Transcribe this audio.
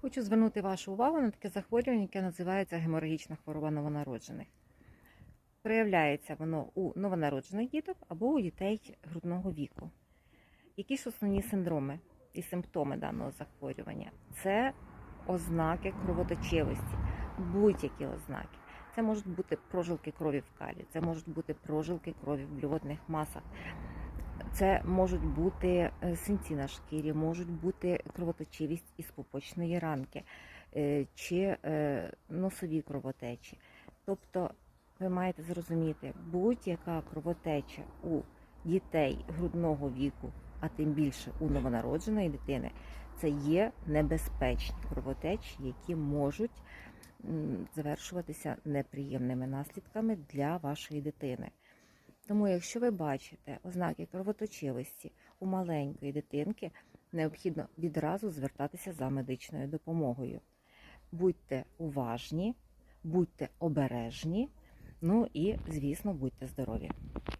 Хочу звернути вашу увагу на таке захворювання, яке називається геморагічна хвороба новонароджених. Проявляється воно у новонароджених діток або у дітей грудного віку. Які ж основні синдроми і симптоми даного захворювання? Це ознаки кровоточивості, будь-які ознаки. Це можуть бути прожилки крові в калі, це можуть бути прожилки крові в блювотних масах, це можуть бути е, синці на шкірі, можуть бути кровоточивість із пупочної ранки е, чи е, носові кровотечі. Тобто ви маєте зрозуміти, будь-яка кровотеча у дітей грудного віку, а тим більше у новонародженої дитини, це є небезпечні кровотечі, які можуть завершуватися неприємними наслідками для вашої дитини. Тому, якщо ви бачите ознаки кровоточивості у маленької дитинки, необхідно відразу звертатися за медичною допомогою. Будьте уважні, будьте обережні, ну і, звісно, будьте здорові.